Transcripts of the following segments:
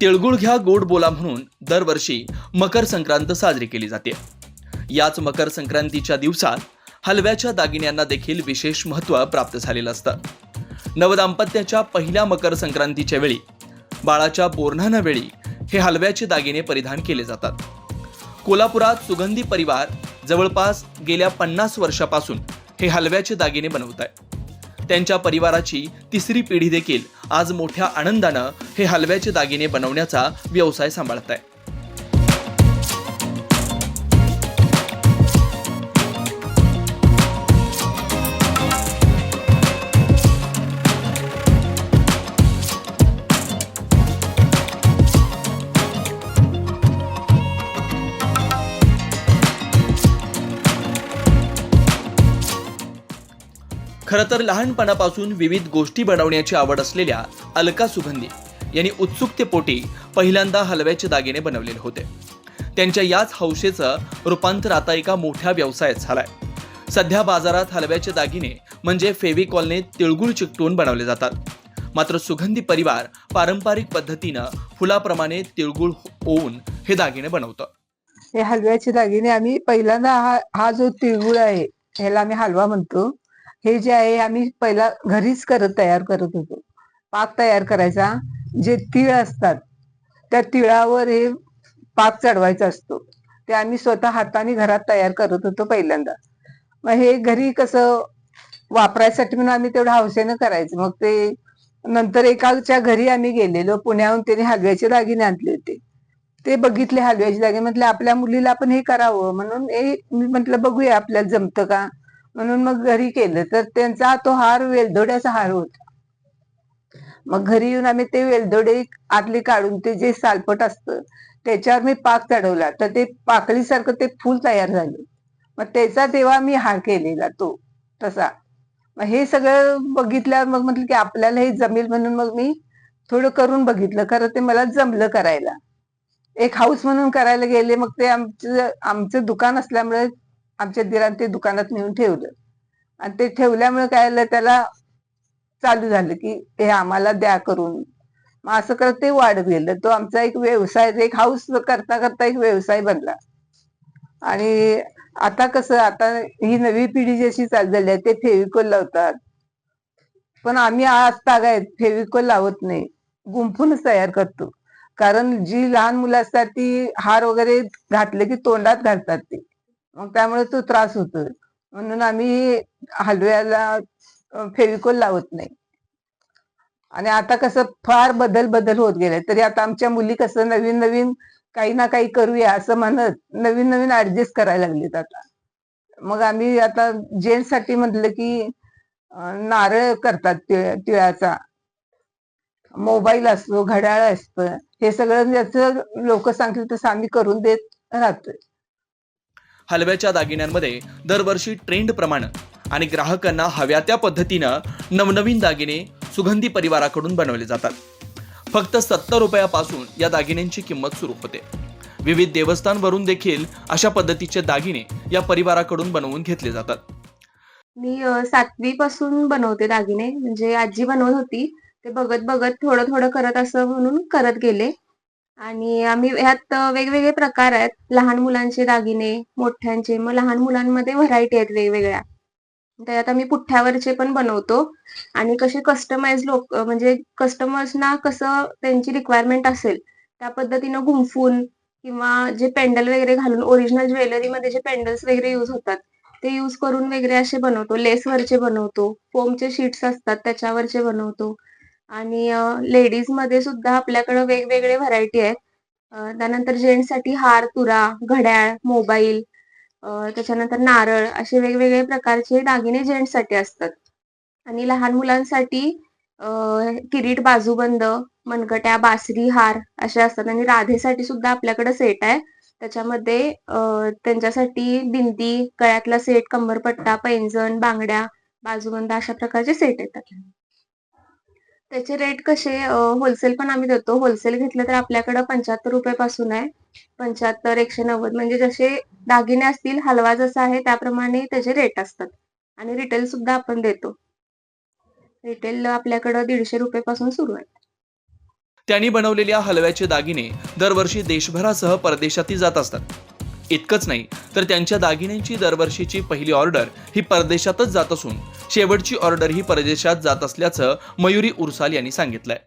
तिळगुळ घ्या गोड बोला म्हणून दरवर्षी मकर संक्रांत साजरी केली जाते. याच मकर संक्रांतीच्या दिवसात हलव्याच्या दागिन्यांना देखील विशेष महत्त्व प्राप्त झालेलं असतं. नवदाम्पत्याच्या पहिल्या मकर संक्रांतीच्या वेळी बाळाच्या बोरणानावेळी हे हलव्याचे दागिने परिधान केले जातात. कोल्हापुरात सुगंधी परिवार जवळपास गेल्या पन्नास वर्षापासून हे हलव्याचे दागिने बनवत आहे. त्यांच्या परिवाराची तिसरी पिढी देखील आज मोठ्या आनंदानं हे हलव्याचे दागिने बनवण्याचा व्यवसाय सांभाळत आहे. खरं तर लहानपणापासून विविध गोष्टी बनवण्याची आवड असलेल्या अलका सुगंधी यांनी उत्सुकतेपोटी पहिल्यांदा हलव्याचे दागिने बनवलेले होते. त्यांच्या याच हौशेचं रूपांतर आता एका मोठ्या व्यवसायात झालंय. सध्या बाजारात हलव्याचे दागिने म्हणजे फेविकॉलने तिळगुळ चिकटून बनवले जातात. मात्र सुगंधी परिवार पारंपरिक पद्धतीनं फुलाप्रमाणे तिळगुळ होऊन हे दागिने बनवतं. हे हलव्याचे दागिने आम्ही पहिल्यांदा हा हा जो तिळगुळ आहे ह्याला आम्ही हलवा म्हणतो. हे जे आहे आम्ही पहिला घरीच करत तयार करत होतो. पाक तयार करायचा. जे तीळ असतात त्या तिळावर हे पाक चढवायचा असतो. ते आम्ही स्वतः हाताने घरात तयार करत होतो पहिल्यांदा. मग हे घरी कसं वापरायसाठी म्हणून आम्ही तेवढं हौसेनं करायचं. मग ते नंतर एकाच्या घरी आम्ही गेलेलो. पुण्याहून त्याने हलव्याचे दागिने आणले होते. ते बघितले हलव्याची दागिने. म्हटलं आपल्या मुलीला आपण हे करावं. म्हणून हे मी म्हटलं बघूया आपल्याला जमतं का? म्हणून मग घरी केलं. तर त्यांचा तो हार वेलदोड्याचा हार होता. मग घरी येऊन आम्ही ते वेलदोडे आतले काढून ते जे सालपट असतं त्याच्यावर मी पाक चढवला. तर ते पाकळीसारखं ते फूल तयार झालं. मग त्याचा तेव्हा मी हार केलेला तो तसा. मग हे सगळं बघितल्यावर मग म्हटलं की आपल्याला हे जमेल म्हणून मग मी थोडं करून बघितलं. खरं ते मला जमलं करायला. एक हाऊस म्हणून करायला गेले मग ते आमचं आमचं दुकान असल्यामुळे आमच्या दिराने ते दुकानात नेऊन ठेवलं. आणि ते ठेवल्यामुळे काय झालं त्याला चालू झालं की हे आम्हाला द्या करून. मग असं करत ते वाढ गेलं. तो आमचा एक व्यवसाय एक हाऊस करता करता एक व्यवसाय बनला. आणि आता कसं आता ही नवी पिढी जशी चालू झाली आहे ते फेविकोल लावतात. पण आम्ही आज तागायत फेविकोल लावत नाही. गुंफूनच तयार करतो. कारण जी लहान मुलं असतात ती हार वगैरे घातले की तोंडात घालतात ते. मग त्यामुळे तो त्रास होतो म्हणून आम्ही हलव्याला फेविकोल लावत नाही. आणि आता कसं फार बदल बदल होत गेले. तरी आता आमच्या मुली कसं नवीन नवीन काही ना काही करूया असं म्हणत नवीन नवीन ऍडजस्ट करायला लागलेत आता. मग आम्ही आता जेंट्ससाठी म्हटलं की नारळ करतात तिळाचा. मोबाईल असतो घड्याळ असतं. हे सगळं ज्याचं लोक सांगतील तसं आम्ही करून देत राहतोय. हलव्याच्या दागिन्यांमध्ये दरवर्षी ट्रेंडप्रमाणे आणि ग्राहकांना हव्या त्या पद्धतीनं नवनवीन दागिने सुगंधी परिवाराकडून बनवले जातात. फक्त सत्तर रुपयापासून या दागिन्यांची किंमत सुरू होते. विविध देवस्थानवरून देखील अशा पद्धतीचे दागिने या परिवाराकडून बनवून घेतले जातात. मी सातवी पासून बनवते दागिने. म्हणजे आजी बनवत होती. ते बघत बघत थोडं थोडं करत असं म्हणून करत गेले. आणि आम्ही ह्यात वेगवेगळे प्रकार आहेत. लहान मुलांचे दागिने मोठ्यांचे. मग लहान मुलांमध्ये व्हरायटी आहेत वेगवेगळ्या. त्यात आम्ही पुठ्ठ्यावरचे पण बनवतो. आणि कसे कस्टमाइज लोक म्हणजे कस्टमर्सना कसं त्यांची रिक्वायरमेंट असेल त्या पद्धतीनं गुंफून किंवा जे पेंडल वगैरे घालून ओरिजिनल ज्वेलरीमध्ये जे पेंडल्स वगैरे युज होतात ते यूज करून वगैरे असे बनवतो. लेसवरचे बनवतो. फोमचे शीट्स असतात त्याच्यावरचे बनवतो. आणि लेडीजमध्ये सुद्धा आपल्याकडे वेगवेगळे व्हरायटी आहेत. त्यानंतर जेंट्ससाठी हार तुरा घड्याळ मोबाईल त्याच्यानंतर नारळ असे वेगवेगळे प्रकारचे दागिने जेंट्ससाठी असतात. आणि लहान मुलांसाठी किरीट बाजूबंद मनगट्या बासरी हार असे असतात. आणि राधेसाठी सुद्धा आपल्याकडे सेट आहे. त्याच्यामध्ये त्यांच्यासाठी बिंदी गळ्यातला सेट कंबरपट्टा पैंजण बांगड्या बाजूबंद अशा प्रकारचे सेट येतात. त्याचे रेट कसे होलसेल पण आम्ही देतो. होलसेल घेतलं तर आपल्याकडे पंच्याहत्तर रुपये पासून आहे. पंच्याहत्तर एकशे नव्वद म्हणजे जसे दागिने असतील हलवा जसा आहे त्याप्रमाणे त्याचे रेट असतात. आणि रिटेल सुद्धा आपण देतो. रिटेल आपल्याकडं दीडशे रुपये पासून सुरू आहे. त्यांनी बनवलेल्या हलव्याचे दागिने दरवर्षी देशभरासह परदेशातही जात असतात. इतकंच नाही तर त्यांच्या दागिन्यांची दरवर्षीची पहिली ऑर्डर ही परदेशातच जात असून शेवटची ऑर्डर ही परदेशात जात असल्याचं मयुरी उरसाल यांनी सांगितलंय.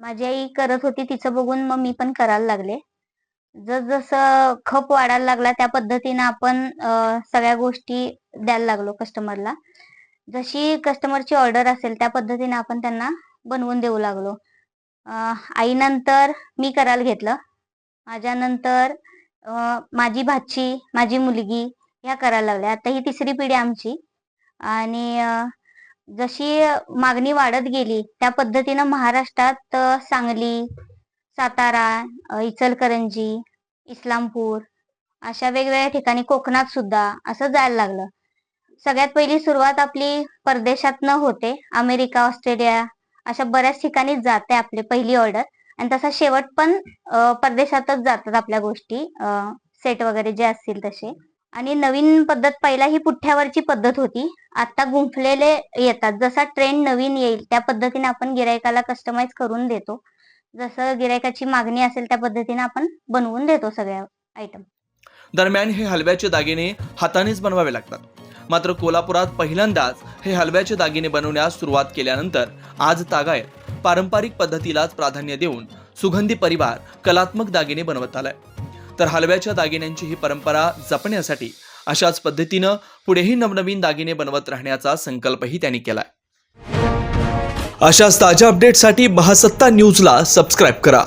माझी आई करत होती तिचं बघून मग मी पण करायला लागले. जसं खप वाढायला लागला त्या पद्धतीनं आपण सगळ्या गोष्टी द्यायला लागलो कस्टमरला जशी कस्टमरची ऑर्डर असेल त्या पद्धतीने आपण त्यांना बनवून देऊ लागलो. आईनंतर मी करायला घेतलं. माझ्यानंतर माझी भाची माझी मुलगी ह्या करायला लागल्या. आता ही तिसरी पिढी आमची. आणि जशी मागणी वाढत गेली त्या पद्धतीनं महाराष्ट्रात सांगली सातारा इचलकरंजी इस्लामपूर अशा वेगवेगळ्या ठिकाणी कोकणात सुद्धा असं जायला लागलं. सगळ्यात पहिली सुरुवात आपली परदेशातनं होते. अमेरिका ऑस्ट्रेलिया अशा बऱ्याच ठिकाणी जाते आपली पहिली ऑर्डर. आणि तसा शेवट पण परदेशातच जातात आपल्या गोष्टी. सेट वगैरे जे असतील तसे. आणि नवीन पद्धत पहिला ही पुठ्ठ्यावरची पद्धत होती. आता गुंफलेले येतात. जसा ट्रेंड नवीन येईल त्या पद्धतीने आपण गिरायकाला कस्टमाइज करून देतो. जसं गिरायकाची मागणी असेल त्या पद्धतीने आपण बनवून देतो सगळ्या आयटम दरम्यान हे हलव्याचे दागिने हातानेच बनवावे लागतात. मात्र कोल्हापुरात पहिल्यांदाच हे हलव्याचे दागिने बनवण्यास सुरुवात केल्यानंतर आज तागायत. पारंपरिक पद्धतीलाच प्राधान्य देऊन सुगंधी परिवार कलात्मक दागिने बनवत आलाय. तर हलव्याच्या दागिन्यांची ही परंपरा जपण्यासाठी अशाच पद्धतीनं पुढेही नवनवीन दागिने बनवत राहण्याचा संकल्पही त्यांनी केलाय. अशाच ताज्या अपडेटसाठी महासत्ता न्यूजला सबस्क्राईब करा.